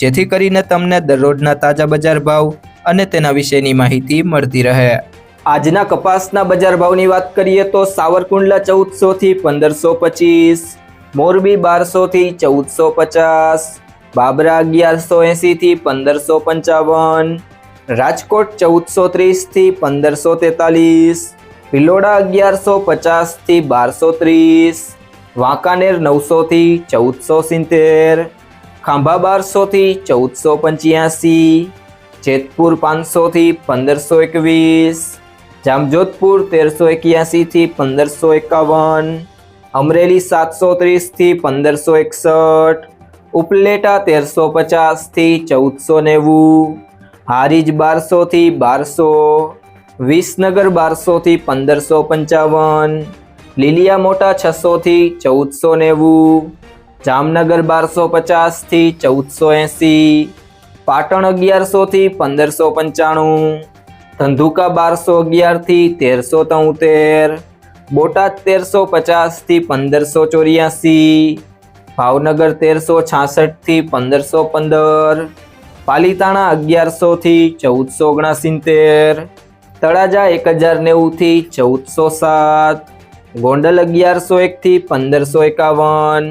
જેથી કરીને તમને દરરોજના તાજા બજાર ભાવ અને તેના વિશેની માહિતી મળતી રહે. આજના કપાસના બજાર ભાવની વાત કરીએ તો સાવરકુંડલા ચૌદસો થી પંદરસો પચીસ, મોરબી બારસો થી ચૌદસો પચાસ, બાબરા અગિયારસો એંસીથી પંદરસો પંચાવન, રાજકોટ ચૌદસો ત્રીસથી પંદરસો તેતાલીસ, ભિલોડા અગિયારસો પચાસથી બારસો ત્રીસ, વાંકાનેર નવસો થી ચૌદસો સિત્તેર ખાંભા બારસોથી ચૌદસો પંચ્યાસી, જેતપુર પાંચસોથી પંદરસો એકવીસ, જામજોધપુર તેરસો એક્યાસીથી પંદરસો એકાવન, અમરેલી સાતસો ત્રીસથી પંદરસો એકસઠ, ઉપલેટા તેરસો પચાસથી ચૌદસો નેવું, હારીજ બારસોથી બારસો, વિસનગર બારસોથી પંદરસો પંચાવન, લીલિયા મોટા છસોથી ચૌદસો નેવું જામનગર બારસો પચાસથી ચૌદસો એંસી, પાટણ અગિયારસોથી પંદરસો પંચાણું, ધંધુકા બારસો અગિયારથી તેરસો તોતેર, બોટાદ તેરસો પચાસથી પંદરસો ચોર્યાસી, ભાવનગર તેરસો છાસઠથી પંદરસો પંદર, પાલીતાણા અગિયારસોથી ચૌદસો ઓગણસિત્તેર, તળાજા એક હજાર નેવુંથી ચૌદસો સાત, ગોંડલ અગિયારસો એકથી પંદરસો એકાવન